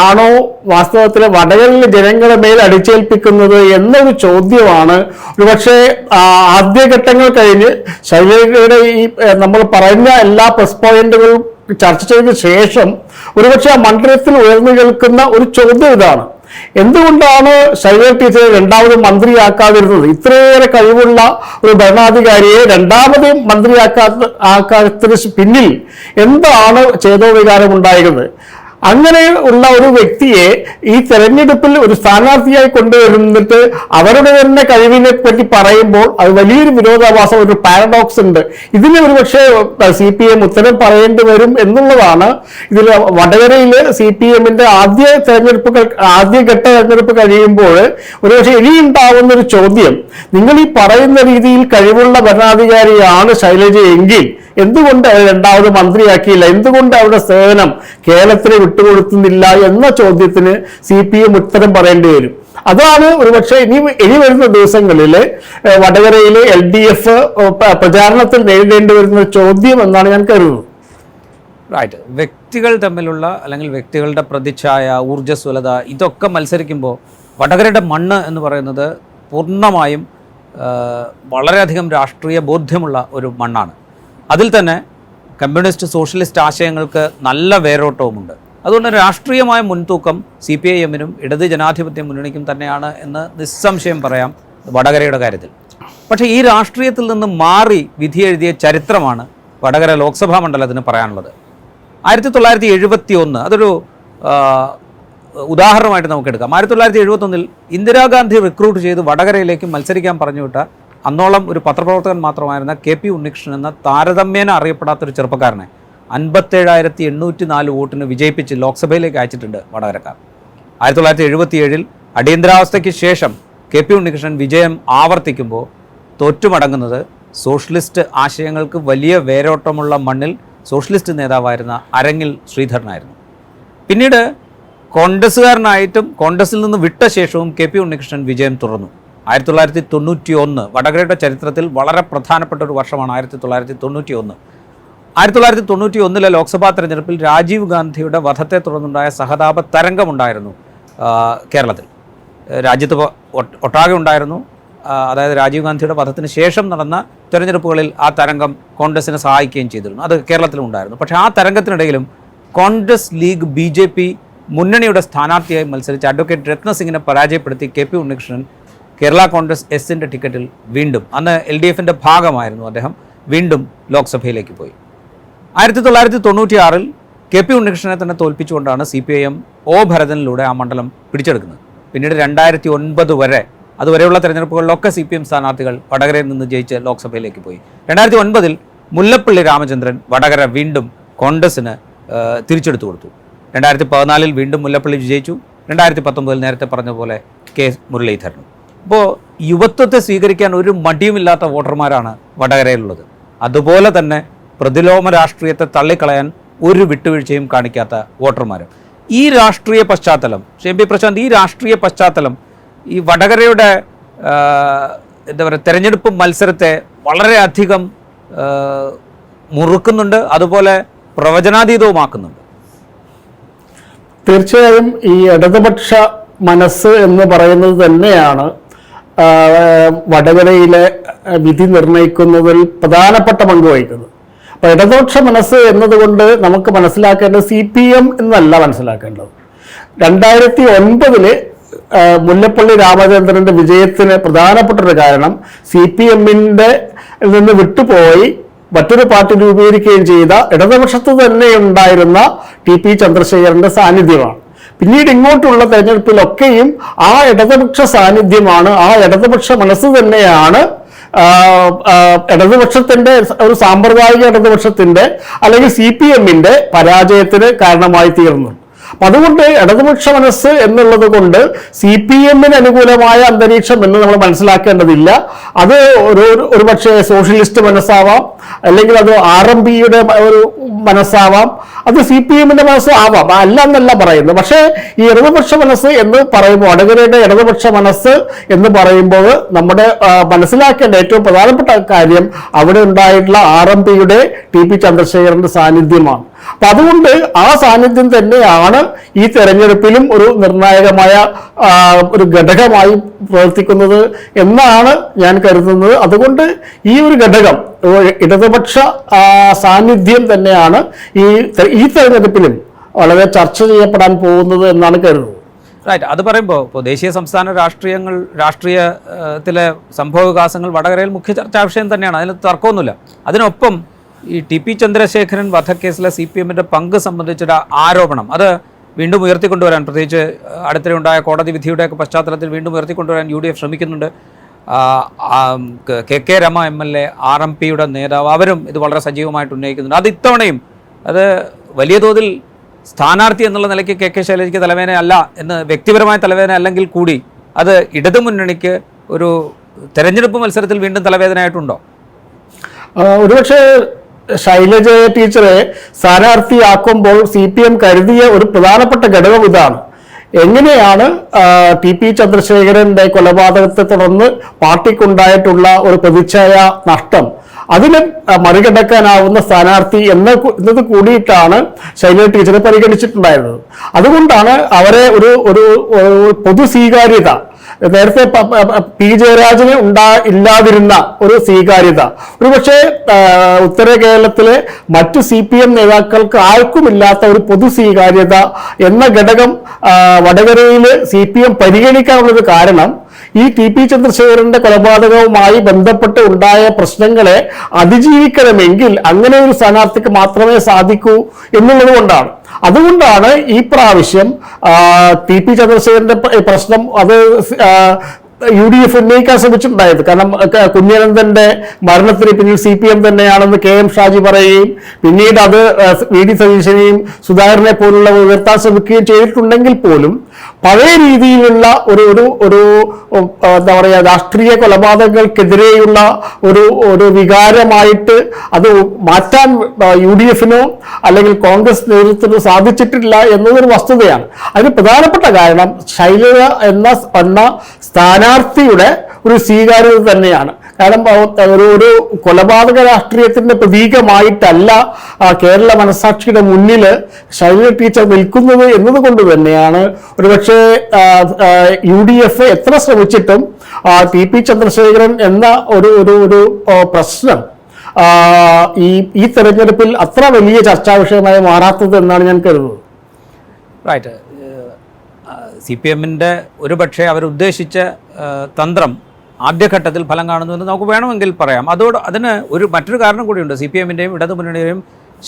Speaker 2: ആണോ വാസ്തവത്തിൽ വടകരയിലെ ജനങ്ങളെ മേൽ അടിച്ചേൽപ്പിക്കുന്നത് എന്നൊരു ചോദ്യമാണ്. ഒരുപക്ഷെ ആദ്യഘട്ടങ്ങൾ കഴിഞ്ഞ് ശൈലയുടെ ഈ നമ്മൾ പറഞ്ഞ എല്ലാ പ്രസ് പോയിന്റുകളും ചർച്ച ചെയ്ത ശേഷം ഒരുപക്ഷെ ആ മണ്ഡലത്തിൽ ഉയർന്നു കേൾക്കുന്ന ഒരു ചോദ്യം ഇതാണ്. എന്തുകൊണ്ടാണ് ശൈല ടീച്ചറെ രണ്ടാമത് മന്ത്രിയാക്കാതിരുന്നത്? ഇത്രയേറെ കഴിവുള്ള ഒരു ഭരണാധികാരിയെ രണ്ടാമത് മന്ത്രിയാക്കാത്ത ആക്കാത്തതിന് പിന്നിൽ എന്താണ് ചേതോ വികാരം ഉണ്ടായിരുന്നത് അങ്ങനെ ഉള്ള ഒരു വ്യക്തിയെ ഈ തെരഞ്ഞെടുപ്പിൽ ഒരു സ്ഥാനാർത്ഥിയായി കൊണ്ടുവരുന്നിട്ട് അവരുടെ തന്നെ കഴിവിനെ പറ്റി പറയുമ്പോൾ അത് വലിയൊരു വിരോധാഭാസം ഒരു പാരഡോക്സ് ഉണ്ട്. ഇതിന് ഒരു പക്ഷേ സി പി എം ഉത്തരം പറയേണ്ടി വരും എന്നുള്ളതാണ് ഇതിൽ വടകരയിൽ സി പി എമ്മിന്റെ ആദ്യ തെരഞ്ഞെടുപ്പ് ആദ്യഘട്ട തെരഞ്ഞെടുപ്പ് കഴിയുമ്പോൾ ഒരുപക്ഷെ ഇനിയുണ്ടാവുന്ന ഒരു ചോദ്യം. നിങ്ങൾ ഈ പറയുന്ന രീതിയിൽ കഴിവുള്ള ഭരണാധികാരിയാണ് ശൈലജ എങ്കിൽ എന്തുകൊണ്ട് രണ്ടാമത് മന്ത്രിയാക്കിയില്ല? എന്തുകൊണ്ട് അവരുടെ സേവനം കേരളത്തിന് വിട്ടുകൊടുക്കുന്നില്ല എന്ന ചോദ്യത്തിന് സി പി എം ഉത്തരം പറയേണ്ടി വരും. അതാണ് ഒരുപക്ഷെ ഇനി ഇനി വരുന്ന ദിവസങ്ങളിൽ വടകരയിലെ എൽ ഡി എഫ് പ്രചാരണത്തിൽ നേരിടേണ്ടി വരുന്ന ചോദ്യം എന്നാണ് ഞാൻ കരുതുന്നത്.
Speaker 1: റൈറ്റ് വ്യക്തികൾ തമ്മിലുള്ള അല്ലെങ്കിൽ വ്യക്തികളുടെ പ്രതിച്ഛായ ഊർജസ്വലത ഇതൊക്കെ മത്സരിക്കുമ്പോൾ വടകരയുടെ മണ്ണ് എന്ന് പറയുന്നത് പൂർണമായും വളരെയധികം രാഷ്ട്രീയ ബോധ്യമുള്ള ഒരു മണ്ണാണ്. അതിൽ തന്നെ കമ്മ്യൂണിസ്റ്റ് സോഷ്യലിസ്റ്റ് ആശയങ്ങൾക്ക് നല്ല വേരോട്ടവുമുണ്ട്. അതുകൊണ്ട് രാഷ്ട്രീയമായ മുൻതൂക്കം സി പി ഐ എമ്മിനും ഇടത് ജനാധിപത്യ മുന്നണിക്കും തന്നെയാണ് എന്ന് നിസ്സംശയം പറയാം വടകരയുടെ കാര്യത്തിൽ. പക്ഷേ ഈ രാഷ്ട്രീയത്തിൽ നിന്ന് മാറി വിധി എഴുതിയ ചരിത്രമാണ് വടകര ലോക്സഭാ മണ്ഡലത്തിന് പറയാനുള്ളത്. ആയിരത്തി തൊള്ളായിരത്തി എഴുപത്തി ഒന്ന് അതൊരു ഉദാഹരണമായിട്ട് നമുക്ക് എടുക്കാം ആയിരത്തി തൊള്ളായിരത്തി എഴുപത്തൊന്നിൽ ഇന്ദിരാഗാന്ധി റിക്രൂട്ട് ചെയ്ത് വടകരയിലേക്ക് മത്സരിക്കാൻ പറഞ്ഞുവിട്ട അന്നോളം ഒരു പത്രപ്രവർത്തകൻ മാത്രമായിരുന്ന കെ പി ഉണ്ണികൃഷ്ണൻ എന്ന താരതമ്യേന അറിയപ്പെടാത്തൊരു ചെറുപ്പക്കാരനെ അൻപത്തേഴായിരത്തി എണ്ണൂറ്റി നാല് വോട്ടിന് വിജയിപ്പിച്ച് ലോക്സഭയിലേക്ക് അയച്ചിട്ടുണ്ട് വടകരക്കാർ. ആയിരത്തി തൊള്ളായിരത്തി എഴുപത്തി ഏഴിൽ അടിയന്തരാവസ്ഥയ്ക്ക് ശേഷം കെ പി ഉണ്ണികൃഷ്ണൻ വിജയം ആവർത്തിക്കുമ്പോൾ തോറ്റുമടങ്ങുന്നത് സോഷ്യലിസ്റ്റ് ആശയങ്ങൾക്ക് വലിയ വേരോട്ടമുള്ള മണ്ണിൽ സോഷ്യലിസ്റ്റ് നേതാവായിരുന്ന അരങ്ങിൽ ശ്രീധരനായിരുന്നു. പിന്നീട് കോൺഗ്രസ്സുകാരനായിട്ടും കോൺഗ്രസിൽ നിന്ന് വിട്ട ശേഷവും കെ പി ഉണ്ണികൃഷ്ണൻ വിജയം തുടർന്നു. ആയിരത്തി തൊള്ളായിരത്തി തൊണ്ണൂറ്റി ഒന്ന് വടകരയുടെ ചരിത്രത്തിൽ വളരെ പ്രധാനപ്പെട്ട ഒരു വർഷമാണ് ആയിരത്തി തൊള്ളായിരത്തി തൊണ്ണൂറ്റി ഒന്ന് ആയിരത്തി തൊള്ളായിരത്തി തൊണ്ണൂറ്റി ഒന്നിലെ ലോക്സഭാ തെരഞ്ഞെടുപ്പിൽ രാജീവ് ഗാന്ധിയുടെ വധത്തെ തുടർന്നുണ്ടായ സഹതാപ തരംഗമുണ്ടായിരുന്നു കേരളത്തിൽ. രാജ്യത്ത് ഒട്ടാകെ ഉണ്ടായിരുന്നു. അതായത് രാജീവ് ഗാന്ധിയുടെ വധത്തിന് ശേഷം നടന്ന തെരഞ്ഞെടുപ്പുകളിൽ ആ തരംഗം കോൺഗ്രസിനെ സഹായിക്കുകയും ചെയ്തിരുന്നു. അത് കേരളത്തിലും ഉണ്ടായിരുന്നു. പക്ഷേ ആ തരംഗത്തിനിടയിലും Congress League B J P മുന്നണിയുടെ സ്ഥാനാർത്ഥിയായി മത്സരിച്ച അഡ്വക്കേറ്റ് രത്നസിംഗിനെ പരാജയപ്പെടുത്തി കെ പി ഉണ്ണികൃഷ്ണൻ കേരള കോൺഗ്രസ് എസിന്റെ ടിക്കറ്റിൽ വീണ്ടും അന്ന് എൽ ഡി എഫിന്റെ ഭാഗമായിരുന്നു അദ്ദേഹം വീണ്ടും ലോക്സഭയിലേക്ക് പോയി. ആയിരത്തി തൊള്ളായിരത്തി തൊണ്ണൂറ്റി ആറിൽ കെ പി ഉണ്ണികൃഷ്ണനെ തന്നെ തോൽപ്പിച്ചുകൊണ്ടാണ് C P I M O ഭരതനിലൂടെ ആ മണ്ഡലം പിടിച്ചെടുക്കുന്നത്. പിന്നീട് രണ്ടായിരത്തി ഒൻപത് വരെ അതുവരെയുള്ള തെരഞ്ഞെടുപ്പുകളിലൊക്കെ സി പി എം സ്ഥാനാർത്ഥികൾ വടകരയിൽ നിന്ന് ജയിച്ച് ലോക്സഭയിലേക്ക് പോയി. രണ്ടായിരത്തി ഒൻപതിൽ മുല്ലപ്പള്ളി രാമചന്ദ്രൻ വടകര വീണ്ടും കോൺഗ്രസിന് തിരിച്ചെടുത്തു കൊടുത്തു. രണ്ടായിരത്തി പതിനാലിൽ വീണ്ടും മുല്ലപ്പള്ളി വിജയിച്ചു. രണ്ടായിരത്തി പത്തൊമ്പതിൽ നേരത്തെ പറഞ്ഞ പോലെ കെ മുരളീധരനും. അപ്പോൾ യുവത്വത്തെ സ്വീകരിക്കാൻ ഒരു മടിയുമില്ലാത്ത വോട്ടർമാരാണ് വടകരയിലുള്ളത്. അതുപോലെ തന്നെ പ്രതിലോമ രാഷ്ട്രീയത്തെ തള്ളിക്കളയാൻ ഒരു വിട്ടുവീഴ്ചയും കാണിക്കാത്ത വോട്ടർമാരും. ഈ രാഷ്ട്രീയ പശ്ചാത്തലം എം പി പ്രശാന്ത് ഈ രാഷ്ട്രീയ പശ്ചാത്തലം ഈ വടകരയുടെ എന്താ പറയുക തെരഞ്ഞെടുപ്പ് മത്സരത്തെ വളരെയധികം മുറുക്കുന്നുണ്ട് അതുപോലെ പ്രവചനാതീതവുമാക്കുന്നുണ്ട്.
Speaker 2: തീർച്ചയായും ഈ ഇടതുപക്ഷ മനസ്സ് എന്ന് പറയുന്നത് തന്നെയാണ് വടകരയിലെ വിധി നിർണയിക്കുന്നതിൽ പ്രധാനപ്പെട്ട പങ്ക് വഹിക്കുന്നത്. അപ്പൊ ഇടതുപക്ഷ മനസ്സ് എന്നതുകൊണ്ട് നമുക്ക് മനസ്സിലാക്കേണ്ടത് സി പി എം എന്നല്ല മനസ്സിലാക്കേണ്ടത്. രണ്ടായിരത്തി ഒൻപതിൽ മുല്ലപ്പള്ളി രാമചന്ദ്രന്റെ വിജയത്തിന് പ്രധാനപ്പെട്ട ഒരു കാരണം സി പി എമ്മിന്റെ നിന്ന് വിട്ടുപോയി മറ്റൊരു പാർട്ടി രൂപീകരിക്കുകയും ചെയ്ത ഇടതുപക്ഷത്ത് തന്നെ ഉണ്ടായിരുന്ന ടി പി ചന്ദ്രശേഖരന്റെ സാന്നിധ്യമാണ്. പിന്നീട് ഇങ്ങോട്ടുള്ള തെരഞ്ഞെടുപ്പിലൊക്കെയും ആ ഇടതുപക്ഷ സാന്നിധ്യമാണ് ആ ഇടതുപക്ഷ മനസ്സ് തന്നെയാണ് ഇടതുപക്ഷത്തിന്റെ ഒരു സാമ്പ്രദായിക ഇടതുപക്ഷത്തിന്റെ അല്ലെങ്കിൽ സി പി എമ്മിന്റെ പരാജയത്തിന് കാരണമായി തീർന്നു അപ്പൊ അതുകൊണ്ട് ഇടതുപക്ഷ മനസ്സ് എന്നുള്ളത് കൊണ്ട് സി പി എമ്മിന് അനുകൂലമായ അന്തരീക്ഷം എന്ന് നമ്മൾ മനസ്സിലാക്കേണ്ടതില്ല. അത് ഒരു ഒരു പക്ഷേ സോഷ്യലിസ്റ്റ് മനസ്സാവാം. അല്ലെങ്കിൽ അത് ആർ എം പിയുടെ ഒരു മനസ്സാവാം. അത് സി പി എമ്മിന്റെ മനസ്സ് ആവാം. അല്ല എന്നല്ല പറയുന്നത്. പക്ഷേ ഈ ഇടതുപക്ഷ മനസ്സ് എന്ന് പറയുമ്പോൾ വടകരയുടെ ഇടതുപക്ഷ മനസ്സ് എന്ന് പറയുമ്പോൾ നമ്മുടെ മനസ്സിലാക്കേണ്ട ഏറ്റവും പ്രധാനപ്പെട്ട കാര്യം അവിടെ ഉണ്ടായിട്ടുള്ള ആർ എം പിയുടെ ടി പി ചന്ദ്രശേഖരന്റെ സാന്നിധ്യമാണ്. അപ്പൊ അതുകൊണ്ട് ആ സാന്നിധ്യം തന്നെയാണ് ഈ തെരഞ്ഞെടുപ്പിലും ഒരു നിർണായകമായ ഒരു ഘടകമായി പ്രവർത്തിക്കുന്നത് എന്നാണ് ഞാൻ കരുതുന്നത്. അതുകൊണ്ട് ഈ ഒരു ഘടകം ഇടതുപക്ഷ സാന്നിധ്യം തന്നെയാണ് ഈ ഈ തെരഞ്ഞെടുപ്പിലും വളരെ ചർച്ച ചെയ്യപ്പെടാൻ പോകുന്നത് എന്നാണ് കരുതുന്നത്.
Speaker 1: റൈറ്റ് അത് പറയുമ്പോൾ ഇപ്പോൾ ദേശീയ സംസ്ഥാന രാഷ്ട്രീയങ്ങൾ രാഷ്ട്രീയത്തിലെ സംഭവ വികാസങ്ങൾ വടകരയിൽ മുഖ്യ ചർച്ചാ വിഷയം തന്നെയാണ്. അതിന് തർക്കമൊന്നുമില്ല. അതിനൊപ്പം ഈ ടി പി ചന്ദ്രശേഖരൻ വധക്കേസിലെ സി പി എമ്മിന്റെ പങ്ക് സംബന്ധിച്ചൊരു ആരോപണം. അത് വീണ്ടും ഉയർത്തിക്കൊണ്ടുവരാൻ പ്രത്യേകിച്ച് അടുത്തിടെ ഉണ്ടായ കോടതി വിധിയുടെയൊക്കെ പശ്ചാത്തലത്തിൽ വീണ്ടും ഉയർത്തിക്കൊണ്ടുവരാൻ യു ഡി എഫ് ശ്രമിക്കുന്നുണ്ട്. K K Rama M L A R M പിയുടെ നേതാവ് അവരും ഇത് വളരെ സജീവമായിട്ട് ഉന്നയിക്കുന്നുണ്ട്. അത് ഇത്തവണയും അത് വലിയ തോതിൽ സ്ഥാനാർത്ഥി എന്നുള്ള നിലയ്ക്ക് കെ കെ ശൈലജയ്ക്ക് തലവേദന അല്ല എന്ന് വ്യക്തിപരമായ തലവേദന അല്ലെങ്കിൽ കൂടി അത് ഇടതുമുന്നണിക്ക് ഒരു തെരഞ്ഞെടുപ്പ് മത്സരത്തിൽ വീണ്ടും തലവേദനയായിട്ടുണ്ടോ?
Speaker 2: ഒരുപക്ഷെ ശൈലജ ടീച്ചറെ സ്ഥാനാർത്ഥിയാക്കുമ്പോൾ സി പി എം കരുതിയ ഒരു പ്രധാനപ്പെട്ട ഘടകം ഇതാണ്. എങ്ങനെയാണ് ടി പി ചന്ദ്രശേഖരന്റെ കൊലപാതകത്തെ തുടർന്ന് പാർട്ടിക്കുണ്ടായിട്ടുള്ള ഒരു പ്രതിച്ഛായ നഷ്ടം? അതിനെ മറികടക്കാനാവുന്ന സ്ഥാനാർത്ഥി എന്ന എന്നത് കൂടിയിട്ടാണ് ശൈലജ ടീച്ചറെ പരിഗണിച്ചിട്ടുണ്ടായിരുന്നത്. അതുകൊണ്ടാണ് അവരെ ഒരു ഒരു പൊതു സ്വീകാര്യത നേരത്തെ പ- ജയരാജന് ഉണ്ടാ ഇല്ലാതിരുന്ന ഒരു സ്വീകാര്യത. ഒരുപക്ഷെ പക്ഷേ ഉത്തര കേരളത്തിലെ മറ്റു സി പി എം നേതാക്കൾക്ക് ആർക്കുമില്ലാത്ത ഒരു പൊതു സ്വീകാര്യത എന്ന ഘടകം വടകരയിൽ സി പി എം പരിഗണിക്കാനുള്ളത് കാരണം ഈ ടി. പി. ചന്ദ്രശേഖരന്റെ കൊലപാതകവുമായി ബന്ധപ്പെട്ട് ഉണ്ടായ പ്രശ്നങ്ങളെ അതിജീവിക്കണമെങ്കിൽ അങ്ങനെ ഒരു സ്ഥാനാർത്ഥിക്ക് മാത്രമേ സാധിക്കൂ എന്നുള്ളത് കൊണ്ടാണ് അതുകൊണ്ടാണ് ഈ പ്രാവശ്യം ടി പി ചന്ദ്രശേഖരന്റെ പ്രശ്നം അത് യു ഡി എഫ് ഉന്നയിക്കാൻ ശ്രമിച്ചിട്ടുണ്ടായത്. കാരണം കുഞ്ഞനന്ദന്റെ മരണത്തിന് പിന്നിൽ സി പി എം തന്നെയാണെന്ന് കെ എം ഷാജി പറയുകയും പിന്നീട് അത് വി ഡി സതീശനെയും സുധാകരനെ പോലുള്ളവർ ഉയർത്താൻ ശ്രമിക്കുകയും ചെയ്തിട്ടുണ്ടെങ്കിൽ പോലും പഴയ രീതിയിലുള്ള ഒരു ഒരു ഒരു എന്താ പറയുക രാഷ്ട്രീയ കൊലപാതകങ്ങൾക്കെതിരെയുള്ള ഒരു ഒരു വികാരമായിട്ട് അത് മാറ്റാൻ യു ഡി എഫിനോ അല്ലെങ്കിൽ കോൺഗ്രസ് നേതൃത്വത്തിനോ സാധിച്ചിട്ടില്ല എന്നതൊരു വസ്തുതയാണ്. അതിന് പ്രധാനപ്പെട്ട കാരണം ശൈലജ എന്ന എന്ന സ്ഥാനാർത്ഥിയുടെ ഒരു സ്വീകാര്യത തന്നെയാണ്. കാരണം ഒരു ഒരു കൊലപാതക രാഷ്ട്രീയത്തിന്റെ പ്രതീകമായിട്ടല്ല കേരള മനസാക്ഷിയുടെ മുന്നിൽ ശൈലജ ടീച്ചർ നിൽക്കുന്നത് എന്നതുകൊണ്ട് തന്നെയാണ്. ഒരുപക്ഷെ യു ഡി എഫ് എത്ര ശ്രമിച്ചിട്ടും ടി പി ചന്ദ്രശേഖരൻ എന്ന ഒരു ഒരു ഒരു പ്രശ്നം ഈ ഈ തെരഞ്ഞെടുപ്പിൽ അത്ര വലിയ ചർച്ചാ വിഷയമായി മാറാത്തത് എന്നാണ് ഞാൻ കരുതുന്നത്.
Speaker 1: റൈറ്റ് സി പി എമ്മിന്റെ ഒരു പക്ഷേ അവരുദ്ദേശിച്ച തന്ത്രം ആദ്യഘട്ടത്തിൽ ഫലം കാണുന്നുവെന്ന് നമുക്ക് വേണമെങ്കിൽ പറയാം. അതോട് അതിന് ഒരു മറ്റൊരു കാരണം കൂടിയുണ്ട്. സി പി എമ്മിന്റെയും ഇടതുമുന്നണിയുടെയും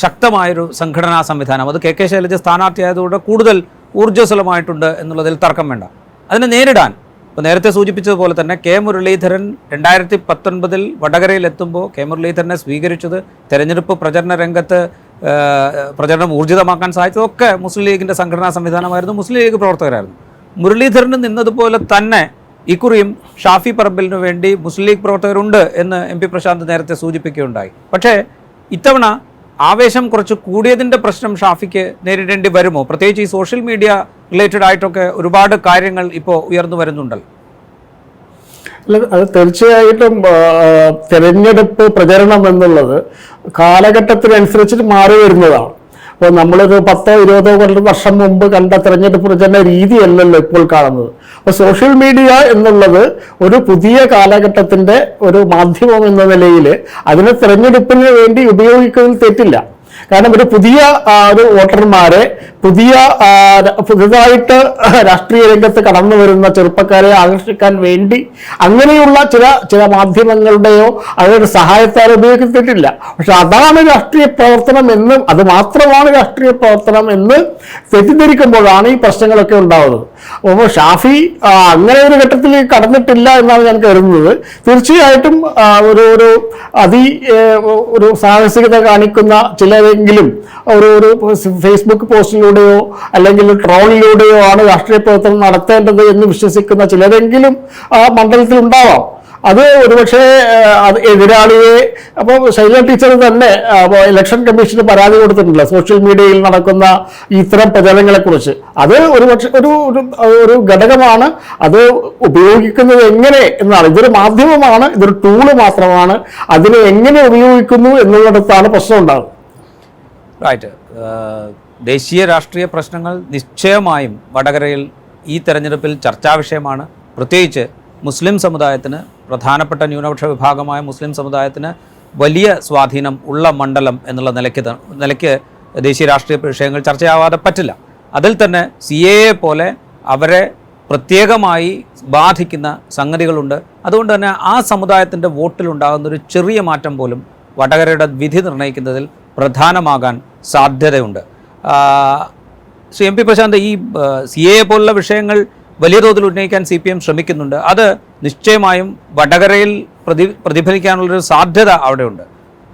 Speaker 1: ശക്തമായൊരു സംഘടനാ സംവിധാനം. അത് കെ കെ ശൈലജ സ്ഥാനാർത്ഥിയായതുകൊണ്ട് കൂടുതൽ ഊർജസ്വലമായിട്ടുണ്ട് എന്നുള്ളതിൽ തർക്കം വേണ്ട. അതിനെ നേരിടാൻ ഇപ്പോൾ നേരത്തെ സൂചിപ്പിച്ചതുപോലെ തന്നെ കെ മുരളീധരൻ രണ്ടായിരത്തി പത്തൊൻപതിൽ വടകരയിൽ എത്തുമ്പോൾ കെ മുരളീധരനെ സ്വീകരിച്ചത് തെരഞ്ഞെടുപ്പ് പ്രചരണ രംഗത്ത് പ്രചരണം ഊർജിതമാക്കാൻ സാധിച്ചതൊക്കെ മുസ്ലിം ലീഗിന്റെ സംഘടനാ സംവിധാനമായിരുന്നു. മുസ്ലിം ലീഗ് പ്രവർത്തകരായിരുന്നു. മുരളീധരന് നിന്നതുപോലെ തന്നെ ഇക്കുറിയും ഷാഫി പറമ്പലിനു വേണ്ടി മുസ്ലിം ലീഗ് പ്രവർത്തകരുണ്ട് എന്ന് എം പി പ്രശാന്ത് നേരത്തെ സൂചിപ്പിക്കുകയുണ്ടായി. പക്ഷേ ഇത്തവണ ആവേശം കുറച്ച് കൂടിയതിന്റെ പ്രശ്നം ഷാഫിക്ക് നേരിടേണ്ടി വരുമോ? പ്രത്യേകിച്ച് ഈ സോഷ്യൽ മീഡിയ റിലേറ്റഡ് ആയിട്ടൊക്കെ ഒരുപാട് കാര്യങ്ങൾ ഇപ്പോൾ ഉയർന്നു വരുന്നുണ്ടല്ലോ.
Speaker 2: അല്ല അത് തീർച്ചയായിട്ടും തെരഞ്ഞെടുപ്പ് പ്രചരണം എന്നുള്ളത് കാലഘട്ടത്തിനനുസരിച്ചിട്ട് മാറി വരുന്നതാണ്. അപ്പോൾ നമ്മളൊരു പത്തോ ഇരുപതോ വർഷം മുമ്പ് കണ്ട തെരഞ്ഞെടുപ്പ് പ്രചരണ രീതിയല്ലല്ലോ ഇപ്പോൾ കാണുന്നത്. അപ്പോൾ സോഷ്യൽ മീഡിയ എന്നുള്ളത് ഒരു പുതിയ കാലഘട്ടത്തിന്റെ ഒരു മാധ്യമം എന്ന നിലയിൽ അതിനെ തെരഞ്ഞെടുപ്പിന് വേണ്ടി ഉപയോഗിക്കുന്നതിൽ തെറ്റില്ല. കാരണം ഒരു പുതിയ ഒരു വോട്ടർമാരെ പുതിയ പുതുതായിട്ട് രാഷ്ട്രീയ രംഗത്ത് കടന്നു വരുന്ന ചെറുപ്പക്കാരെ ആകർഷിക്കാൻ വേണ്ടി അങ്ങനെയുള്ള ചില ചില മാധ്യമങ്ങളുടെയോ അവരുടെ സഹായത്താൽ ഉപയോഗിച്ചിട്ടില്ല. പക്ഷെ അതാണ് രാഷ്ട്രീയ പ്രവർത്തനം എന്നും അത് മാത്രമാണ് രാഷ്ട്രീയ പ്രവർത്തനം എന്ന് തെറ്റിദ്ധരിക്കുമ്പോഴാണ് ഈ പ്രശ്നങ്ങളൊക്കെ ഉണ്ടാവുന്നത്. അപ്പോൾ ഷാഫി അങ്ങനെ ഒരു ഘട്ടത്തിൽ കടന്നിട്ടില്ല എന്നാണ് ഞാൻ കരുതുന്നത്. തീർച്ചയായിട്ടും ഒരു ഒരു അതി ഒരു സാഹസികത കാണിക്കുന്ന ചിലരെങ്കിലും ഒരു ഒരു ഫേസ്ബുക്ക് പോസ്റ്റിലൂടെയോ അല്ലെങ്കിൽ ട്രോളിലൂടെയോ ആണ് രാഷ്ട്രീയ പ്രവർത്തനം നടത്തേണ്ടത് എന്ന് വിശ്വസിക്കുന്ന ചിലരെങ്കിലും ആ മണ്ഡലത്തിൽ ഉണ്ടാവാം. അത് ഒരുപക്ഷെ എതിരാളിയെ അപ്പോൾ ശൈല ടീച്ചർ തന്നെ ഇലക്ഷൻ കമ്മീഷന് പരാതി കൊടുത്തിട്ടില്ല സോഷ്യൽ മീഡിയയിൽ നടക്കുന്ന ഇത്തരം പ്രചരണങ്ങളെക്കുറിച്ച്. അത് ഒരുപക്ഷെ ഒരു ഒരു- ഒരു ഘടകമാണ് അത് ഉപയോഗിക്കുന്നത് എങ്ങനെ എന്നാണ്. ഇതൊരു മാധ്യമമാണ് ഇതൊരു ടൂൾ മാത്രമാണ് അതിനെ എങ്ങനെ ഉപയോഗിക്കുന്നു എന്നുള്ളിടത്താണ് പ്രശ്നം ഉണ്ടാകുന്നത്
Speaker 1: റൈറ്റ് ദേശീയ രാഷ്ട്രീയ പ്രശ്നങ്ങൾ നിശ്ചയമായും വടകരയിൽ ഈ തെരഞ്ഞെടുപ്പിൽ ചർച്ചാ വിഷയമാണ്. പ്രത്യേകിച്ച് മുസ്ലിം സമുദായത്തിന് പ്രധാനപ്പെട്ട ന്യൂനപക്ഷ വിഭാഗമായ മുസ്ലിം സമുദായത്തിന് വലിയ സ്വാധീനം ഉള്ള മണ്ഡലം എന്നുള്ള നിലയ്ക്ക് നിലയ്ക്ക് ദേശീയ രാഷ്ട്രീയ വിഷയങ്ങൾ ചർച്ചയാവാതെ പറ്റില്ല. അതിൽ തന്നെ സി എ പോലെ അവരെ പ്രത്യേകമായി ബാധിക്കുന്ന സംഗതികളുണ്ട്. അതുകൊണ്ട് തന്നെ ആ സമുദായത്തിന്റെ വോട്ടിലുണ്ടാകുന്ന ഒരു ചെറിയ മാറ്റം പോലും വടകരയുടെ വിധി നിർണയിക്കുന്നതിൽ പ്രധാനമാകാൻ സാധ്യതയുണ്ട്. ശ്രീ എം പി പ്രശാന്ത് ഈ സി എ പോലുള്ള വിഷയങ്ങൾ വലിയ തോതിൽ ഉന്നയിക്കാൻ സി പി എം ശ്രമിക്കുന്നുണ്ട്. അത് നിശ്ചയമായും വടകരയിൽ പ്രതി പ്രതിഫലിക്കാനുള്ളൊരു സാധ്യത അവിടെയുണ്ട്.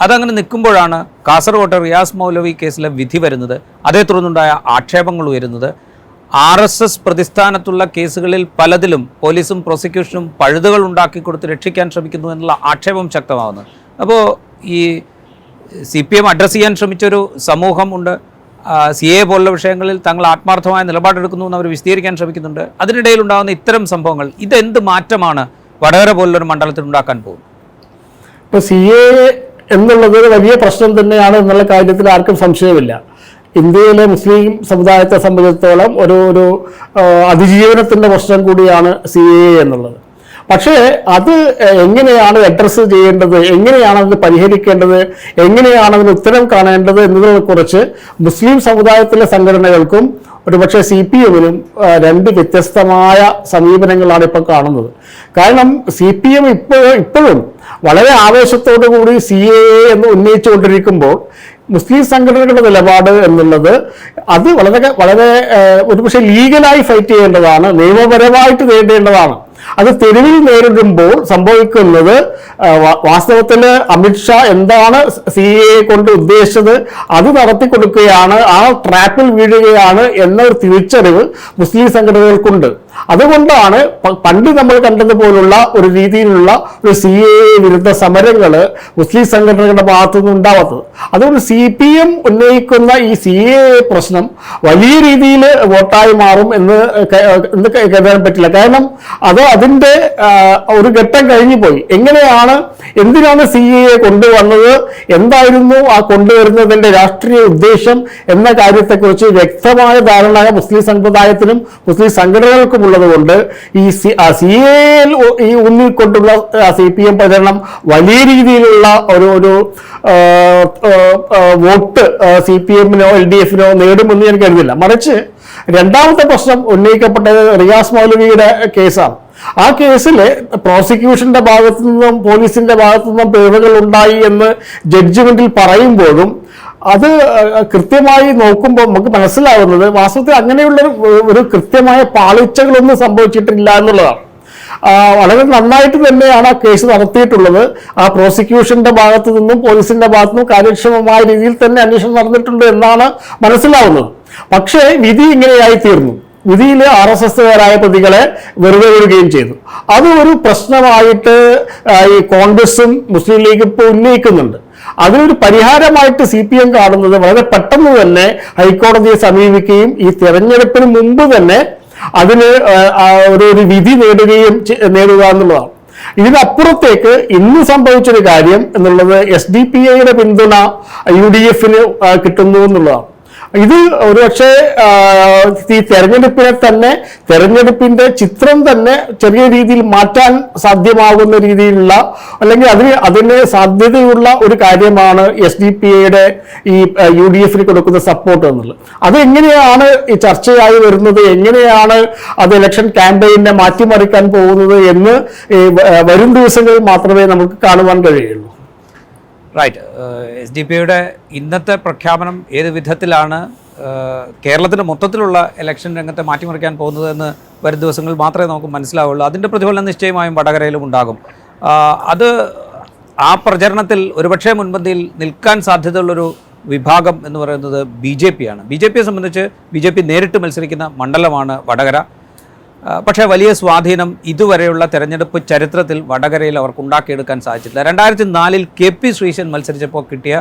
Speaker 1: അതങ്ങനെ നിൽക്കുമ്പോഴാണ് കാസർകോട്ട് റിയാസ് മൗലവി കേസിലെ വിധി വരുന്നത്. അതേ തുടർന്നുണ്ടായ ആക്ഷേപങ്ങൾ ഉയരുന്നത്. ആർ എസ് എസ് പ്രതിസ്ഥാനത്തുള്ള കേസുകളിൽ പലതിലും പോലീസും പ്രോസിക്യൂഷനും പഴുതുകൾ ഉണ്ടാക്കി കൊടുത്ത് രക്ഷിക്കാൻ ശ്രമിക്കുന്നു എന്നുള്ള ആക്ഷേപം ശക്തമാകുന്നു അപ്പോൾ ഈ സി പി എം അഡ്രസ്സ് ചെയ്യാൻ ശ്രമിച്ചൊരു സമൂഹമുണ്ട് സി എ പോലുള്ള വിഷയങ്ങളിൽ തങ്ങൾ ആത്മാർത്ഥമായ നിലപാടെടുക്കുന്നു എന്ന് അവർ വിശദീകരിക്കാൻ ശ്രമിക്കുന്നുണ്ട്. അതിനിടയിൽ ഉണ്ടാകുന്ന ഇത്തരം സംഭവങ്ങൾ ഇതെന്ത് മാറ്റമാണ് വടകര പോലുള്ളൊരു മണ്ഡലത്തിൽ ഉണ്ടാക്കാൻ പോകുന്നത്?
Speaker 2: ഇപ്പൊ സി എ എന്നുള്ളത് വലിയ പ്രശ്നം തന്നെയാണ് എന്നുള്ള കാര്യത്തിൽ ആർക്കും സംശയമില്ല. ഇന്ത്യയിലെ മുസ്ലിം സമുദായത്തെ സംബന്ധിച്ചിടത്തോളം ഒരു ഒരു അതിജീവനത്തിന്റെ പ്രശ്നം കൂടിയാണ് സി എ എന്നുള്ളത്. പക്ഷേ അത് എങ്ങനെയാണ് അഡ്രസ്സ് ചെയ്യേണ്ടത്? എങ്ങനെയാണ് അതിന് പരിഹരിക്കേണ്ടത്? എങ്ങനെയാണ് അതിന് ഉത്തരം കാണേണ്ടത് എന്നതിനെ കുറിച്ച് മുസ്ലിം സമുദായത്തിലെ സംഘടനകൾക്കും ഒരുപക്ഷെ സി പി എമ്മിനും രണ്ട് വ്യത്യസ്തമായ സമീപനങ്ങളാണ് ഇപ്പോൾ കാണുന്നത്. കാരണം സി പി എം ഇപ്പോഴും ഇപ്പോഴും വളരെ ആവേശത്തോടു കൂടി സി എ എന്ന് ഉന്നയിച്ചുകൊണ്ടിരിക്കുമ്പോൾ മുസ്ലിം സംഘടനകളുടെ നിലപാട് എന്നുള്ളത് അത് വളരെ വളരെ ഒരുപക്ഷെ ലീഗലായി ഫൈറ്റ് ചെയ്യേണ്ടതാണ് നിയമപരമായിട്ട് നേടേണ്ടതാണ് അത് തെരുവിൽ നേരിടുമ്പോൾ സംഭവിക്കുന്നത് വാസ്തവത്തിൽ അമിത്ഷാ എന്താണ് സി എ കൊണ്ട് ഉദ്ദേശിച്ചത്? അത് നടത്തി കൊടുക്കുകയാണ് ആ ട്രാപ്പിൽ വീഴുകയാണ് എന്നൊരു തിരിച്ചറിവ് മുസ്ലിം സംഘടനകൾക്കുണ്ട്. അതുകൊണ്ടാണ് പണ്ട് നമ്മൾ കണ്ടതുപോലുള്ള ഒരു രീതിയിലുള്ള ഒരു സി എ വിരുദ്ധ സമരങ്ങൾ മുസ്ലിം സംഘടനകളുടെ ഭാഗത്തുനിന്ന് ഉണ്ടാവാത്തത് അതുകൊണ്ട് സി പി എം ഉന്നയിക്കുന്ന ഈ സി എ പ്രശ്നം വലിയ രീതിയിൽ വോട്ടായി മാറും എന്ന് കരുതാൻ പറ്റില്ല. കാരണം അത് അതിന്റെ ഒരു ഘട്ടം കഴിഞ്ഞു പോയി. എങ്ങനെയാണ് എന്തിനാണ് സി എ കൊണ്ടുവന്നത് എന്തായിരുന്നു ആ കൊണ്ടുവരുന്നതിന്റെ രാഷ്ട്രീയ ഉദ്ദേശം എന്ന കാര്യത്തെക്കുറിച്ച് വ്യക്തമായ ധാരണ മുസ്ലിം സമ്പ്രദായത്തിനും മുസ്ലിം സംഘടനകൾക്കും ഉള്ളതുകൊണ്ട് ഈ സി സി എയിൽ ഈ ഊന്നിക്കൊണ്ടുള്ള സി പി എം പ്രചരണം വലിയ രീതിയിലുള്ള ഒരു ഒരു വോട്ട് സി പി എമ്മിനോ എൽ ഡി എഫിനോ നേടുമെന്ന് ഞാൻ കരുതില്ല. മറിച്ച് രണ്ടാമത്തെ പ്രശ്നം ഉന്നയിക്കപ്പെട്ടത് റിയാസ് മൗലവിയുടെ കേസാണ്. ആ കേസിൽ പ്രോസിക്യൂഷന്റെ ഭാഗത്തു നിന്നും പോലീസിന്റെ ഭാഗത്തു നിന്നും പിഴവുകൾ ഉണ്ടായി എന്ന് ജഡ്ജ്മെന്റിൽ പറയുമ്പോഴും അത് കൃത്യമായി നോക്കുമ്പോൾ നമുക്ക് മനസ്സിലാവുന്നത് വാസ്തവത്തിൽ അങ്ങനെയുള്ള ഒരു കൃത്യമായ പാളിച്ചകളൊന്നും സംഭവിച്ചിട്ടില്ല എന്നുള്ളതാണ്. വളരെ നന്നായിട്ട് തന്നെയാണ് ആ കേസ് നടത്തിയിട്ടുള്ളത്. ആ പ്രോസിക്യൂഷന്റെ ഭാഗത്തു നിന്നും പോലീസിന്റെ ഭാഗത്തു നിന്നും കാര്യക്ഷമമായ രീതിയിൽ തന്നെ അന്വേഷണം നടന്നിട്ടുണ്ട് എന്നാണ് മനസ്സിലാവുന്നത്. പക്ഷേ വിധി ഇങ്ങനെയായി തീർന്നു. വിധിയിൽ ആർ എസ് എസ്സുകാരായ പ്രതികളെ വെറുതെ വരികയും ചെയ്തു. അത് ഒരു പ്രശ്നമായിട്ട് ഈ കോൺഗ്രസും മുസ്ലിം ലീഗ് ഇപ്പോൾ ഉന്നയിക്കുന്നുണ്ട്. അതിനൊരു പരിഹാരമായിട്ട് സി പി എം കാണുന്നത് വളരെ പെട്ടെന്ന് തന്നെ ഹൈക്കോടതിയെ സമീപിക്കുകയും ഈ തെരഞ്ഞെടുപ്പിന് മുമ്പ് തന്നെ അതിന് ഒരു ഒരു വിധി നേടുകയും നേടുക എന്നുള്ളതാണ്. ഇതിനപ്പുറത്തേക്ക് ഇന്ന് സംഭവിച്ചൊരു കാര്യം എന്നുള്ളത് എസ് ഡി പി ഐയുടെ പിന്തുണ യു ഡി എഫിന് കിട്ടുന്നു എന്നുള്ളതാണ്. ഇത് ഒരുപക്ഷെ ഈ തെരഞ്ഞെടുപ്പിനെ തന്നെ തെരഞ്ഞെടുപ്പിന്റെ ചിത്രം തന്നെ ചെറിയ രീതിയിൽ മാറ്റാൻ സാധ്യമാകുന്ന രീതിയിലുള്ള അല്ലെങ്കിൽ അതിന് അതിന് സാധ്യതയുള്ള ഒരു കാര്യമാണ് എസ് ഡി പി ഐയുടെ ഈ യു ഡി എഫിന് കൊടുക്കുന്ന സപ്പോർട്ട് എന്നുള്ളത്. അത് എങ്ങനെയാണ് ഈ ചർച്ചയായി വരുന്നത്? എങ്ങനെയാണ് അത് ഇലക്ഷൻ ക്യാമ്പയിനെ മാറ്റിമറിക്കാൻ പോകുന്നത് എന്ന് വരും ദിവസങ്ങളിൽ മാത്രമേ നമുക്ക് കാണുവാൻ കഴിയുള്ളൂ.
Speaker 1: റൈറ്റ് എസ് ഡി പി യുടെ ഇന്നത്തെ പ്രഖ്യാപനം ഏത് വിധത്തിലാണ് കേരളത്തിന്റെ മൊത്തത്തിലുള്ള ഇലക്ഷൻ രംഗത്തെ മാറ്റിമറിക്കാൻ പോകുന്നത് എന്ന് വരും ദിവസങ്ങളിൽ മാത്രമേ നമുക്ക് മനസ്സിലാവുള്ളൂ. അതിന്റെ പ്രതിഫലനം നിശ്ചയമായും വടകരയിലും ഉണ്ടാകും. അത് ആ പ്രചരണത്തിൽ ഒരുപക്ഷേ മുൻപന്തിയിൽ നിൽക്കാൻ സാധ്യതയുള്ളൊരു വിഭാഗം എന്ന് പറയുന്നത് ബി ജെ പി ആണ്. ബി ജെ പിയെ സംബന്ധിച്ച് ബി ജെ പി നേരിട്ട് മത്സരിക്കുന്ന മണ്ഡലമാണ് വടകര. പക്ഷേ വലിയ സ്വാധീനം ഇതുവരെയുള്ള തെരഞ്ഞെടുപ്പ് ചരിത്രത്തിൽ വടകരയിൽ അവർക്ക് ഉണ്ടാക്കിയെടുക്കാൻ സാധിച്ചിട്ടില്ല. രണ്ടായിരത്തി നാലിൽ കെ പി ശ്രീശൻ മത്സരിച്ചപ്പോൾ കിട്ടിയ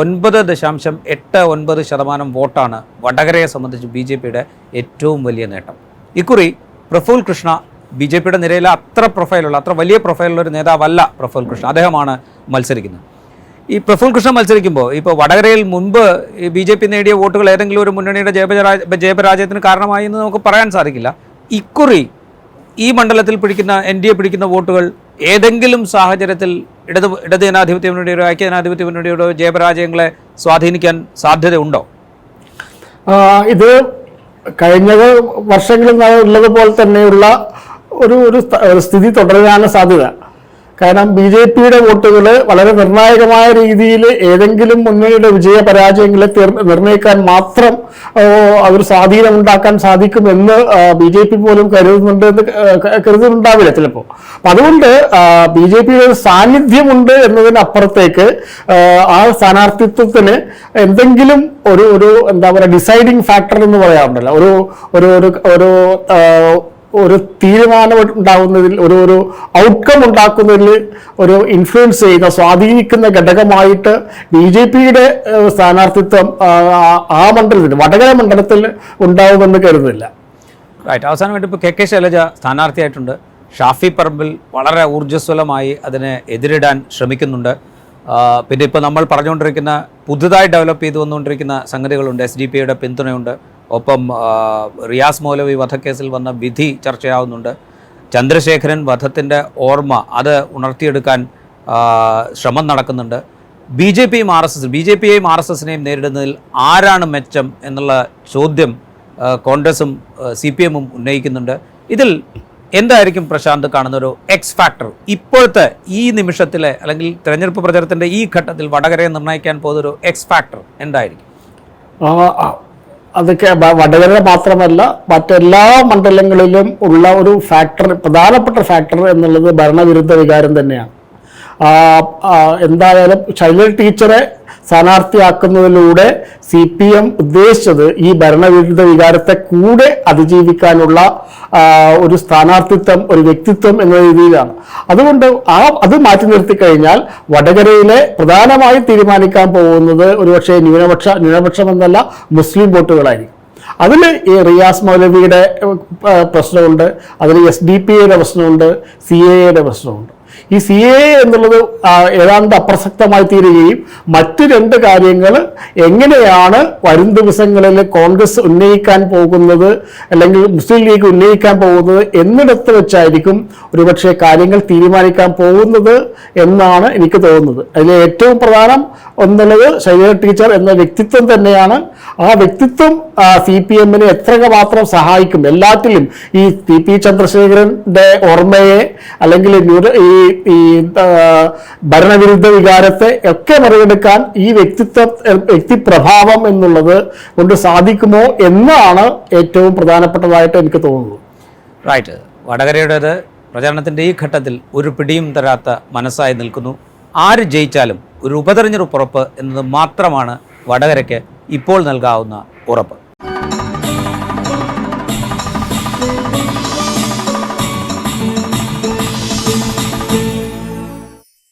Speaker 1: ഒൻപത് ദശാംശം എട്ട് ഒൻപത് ശതമാനം വോട്ടാണ് വടകരയെ സംബന്ധിച്ച് ബി ജെ പിയുടെ ഏറ്റവും വലിയ നേട്ടം. ഇക്കുറി പ്രഫുൽ കൃഷ്ണ ബി ജെ പിയുടെ നിരയിലെ അത്ര പ്രൊഫൈലുള്ള അത്ര വലിയ പ്രൊഫൈലുള്ള ഒരു നേതാവല്ല പ്രഫുൽ കൃഷ്ണ. അദ്ദേഹമാണ് മത്സരിക്കുന്നത്. ഈ പ്രഫുൽ കൃഷ്ണ മത്സരിക്കുമ്പോൾ ഇപ്പോൾ വടകരയിൽ മുൻപ് ബി ജെ പി നേടിയ വോട്ടുകൾ ഏതെങ്കിലും ഒരു മുന്നണിയുടെ ജയപരാജ ജയപരാജയത്തിന് കാരണമായി എന്ന് നമുക്ക് പറയാൻ സാധിക്കില്ല. ഇക്കുറി ഈ മണ്ഡലത്തിൽ പിടിക്കുന്ന എൻ ഡി എ പിടിക്കുന്ന വോട്ടുകൾ ഏതെങ്കിലും സാഹചര്യത്തിൽ ഇടത് ഇടത് ജനാധിപത്യ മുന്നണിയുടെയോ ഐക്യ ജനാധിപത്യ മുന്നണിയുടെയോ ജയപരാജയങ്ങളെ സ്വാധീനിക്കാൻ സാധ്യതയുണ്ടോ?
Speaker 2: ഇത് കഴിഞ്ഞ വർഷങ്ങളിൽ ഉള്ളതുപോലെ തന്നെയുള്ള ഒരു ഒരു സ്ഥിതി തുടരാനാണ് സാധ്യത. കാരണം ബി ജെ പിയുടെ വോട്ടുകൾ വളരെ നിർണായകമായ രീതിയിൽ ഏതെങ്കിലും മുന്നണിയുടെ വിജയ പരാജയങ്ങളെ നിർണയിക്കാൻ മാത്രം അവർ സ്വാധീനം ഉണ്ടാക്കാൻ സാധിക്കുമെന്ന് ബി ജെ പി പോലും കരുതുന്നുണ്ട് എന്ന് കരുതുന്നുണ്ടാവില്ല ചിലപ്പോൾ അപ്പം അതുകൊണ്ട് ബി ജെ പിയുടെ ഒരു സാന്നിധ്യമുണ്ട് എന്നതിനപ്പുറത്തേക്ക് ആ സ്ഥാനാർത്ഥിത്വത്തിന് എന്തെങ്കിലും ഒരു ഒരു എന്താ പറയുക ഡിസൈഡിങ് ഫാക്ടർ എന്ന് പറയാറുണ്ടല്ലോ. ഒരു ഒരു ഒരു ഒരു തീരുമാനം ഉണ്ടാകുന്നതിൽ ഒരു ഒരു ഔട്ട്കം ഉണ്ടാക്കുന്നതിൽ ഒരു ഇൻഫ്ലുവൻസ് ചെയ്യുന്ന സ്വാധീനിക്കുന്ന ഘടകമായിട്ട് ബി ജെ പിയുടെ സ്ഥാനാർത്ഥിത്വം ആ, മണ്ഡലത്തിൽ വടകര മണ്ഡലത്തിൽ ഉണ്ടാവുമെന്ന് കരുതുന്നില്ല.
Speaker 1: റൈറ്റ് അവസാനമായിട്ട് ഇപ്പോൾ കെ കെ ശൈലജ സ്ഥാനാർത്ഥിയായിട്ടുണ്ട്. ഷാഫി പറമ്പിൽ വളരെ ഊർജസ്വലമായി അതിനെ എതിരിടാൻ ശ്രമിക്കുന്നുണ്ട്. പിന്നെ ഇപ്പോൾ നമ്മൾ പറഞ്ഞുകൊണ്ടിരിക്കുന്ന പുതുതായി ഡെവലപ്പ് ചെയ്തു വന്നുകൊണ്ടിരിക്കുന്ന സംഗതികളുണ്ട് എസ് ഡി പിയുടെ പിന്തുണയുണ്ട്. ഒപ്പം റിയാസ് മൗലവി വധക്കേസിൽ വന്ന വിധി ചർച്ചയാവുന്നുണ്ട്. ചന്ദ്രശേഖരൻ വധത്തിന്റെ ഓർമ്മ അത് ഉണർത്തിയെടുക്കാൻ ശ്രമം നടക്കുന്നുണ്ട്. ബി ജെ പിയും R S S B J പിയെയും R S എസിനെയും നേരിടുന്നതിൽ ആരാണ് മെച്ചം എന്നുള്ള ചോദ്യം കോൺഗ്രസും സി പി എമ്മും ഉന്നയിക്കുന്നുണ്ട്. ഇതിൽ എന്തായിരിക്കും പ്രശാന്ത് കാണുന്ന ഒരു എക്സ് ഫാക്ടർ ഇപ്പോഴത്തെ ഈ നിമിഷത്തിലെ അല്ലെങ്കിൽ തെരഞ്ഞെടുപ്പ് പ്രചാരത്തിന്റെ ഈ ഘട്ടത്തിൽ വടകരയെ നിർണയിക്കാൻ പോകുന്ന ഒരു എക്സ് ഫാക്ടർ എന്തായിരിക്കും
Speaker 2: അതൊക്കെ വടകര മാത്രമല്ല മറ്റെല്ലാ മണ്ഡലങ്ങളിലും ഉള്ള ഒരു ഫാക്ടർ പ്രധാനപ്പെട്ട ഫാക്ടർ എന്നുള്ളത് ഭരണവിരുദ്ധ വികാരം തന്നെയാണ്. എന്തായാലും ശൈലജ ടീച്ചറെ സ്ഥാനാർത്ഥിയാക്കുന്നതിലൂടെ സി പി എം ഉദ്ദേശിച്ചത് ഈ ഭരണവിരുദ്ധ വികാരത്തെ കൂടെ അതിജീവിക്കാനുള്ള ഒരു സ്ഥാനാർത്ഥിത്വം ഒരു വ്യക്തിത്വം എന്ന രീതിയിലാണ്. അതുകൊണ്ട് ആ അത് മാറ്റി നിർത്തി കഴിഞ്ഞാൽ വടകരയിലെ പ്രധാനമായി തീരുമാനിക്കാൻ പോകുന്നത് ഒരുപക്ഷെ ന്യൂനപക്ഷ ന്യൂനപക്ഷം എന്നല്ല മുസ്ലിം വോട്ടുകളായിരിക്കും. അതിൽ ഈ റിയാസ് മൗലവിയുടെ പ്രശ്നമുണ്ട്. അതിൽ എസ് ഡി പി എയുടെ പ്രശ്നമുണ്ട് സി എയുടെ പ്രശ്നമുണ്ട്. ഈ സി എ എന്നുള്ളത് ഏതാണ്ട് അപ്രസക്തമായി തീരുകയും മറ്റു രണ്ട് കാര്യങ്ങൾ എങ്ങനെയാണ് വരും ദിവസങ്ങളിൽ കോൺഗ്രസ് ഉന്നയിക്കാൻ പോകുന്നത് അല്ലെങ്കിൽ മുസ്ലിം ലീഗ് ഉന്നയിക്കാൻ പോകുന്നത് എന്നിടത്ത് വെച്ചായിരിക്കും ഒരുപക്ഷെ കാര്യങ്ങൾ തീരുമാനിക്കാൻ പോകുന്നത് എന്നാണ് എനിക്ക് തോന്നുന്നത്. അതിൽ ഏറ്റവും പ്രധാനം ഒന്നുള്ളത് ശൈലജ ടീച്ചർ എന്ന വ്യക്തിത്വം തന്നെയാണ്. ആ വ്യക്തിത്വം സി പി എമ്മിനെ എത്ര മാത്രം സഹായിക്കും? എല്ലാത്തിലും ഈ ടി പി ചന്ദ്രശേഖരന്റെ ഓർമ്മയെ അല്ലെങ്കിൽ ഈ ഈ ഭരണവിരുദ്ധ വികാരത്തെ ഒക്കെ മറികടക്കാൻ ഈ വ്യക്തിത്വ വ്യക്തിപ്രഭാവം എന്നുള്ളത് കൊണ്ട് സാധിക്കുമോ എന്നാണ് ഏറ്റവും പ്രധാനപ്പെട്ടതായിട്ട് എനിക്ക് തോന്നുന്നത്.
Speaker 1: റൈറ്റ് വടകരയുടെ പ്രചാരണത്തിന്റെ ഈ ഘട്ടത്തിൽ ഒരു പിടിയും തരാത്ത മനസ്സായി നിൽക്കുന്നു. ആര് ജയിച്ചാലും ഒരു ഉപതെരഞ്ഞെടുപ്പ് ഉറപ്പ് എന്നത് മാത്രമാണ് വടകരയ്ക്ക് ഇപ്പോൾ നൽകാവുന്ന ഉറപ്പ്.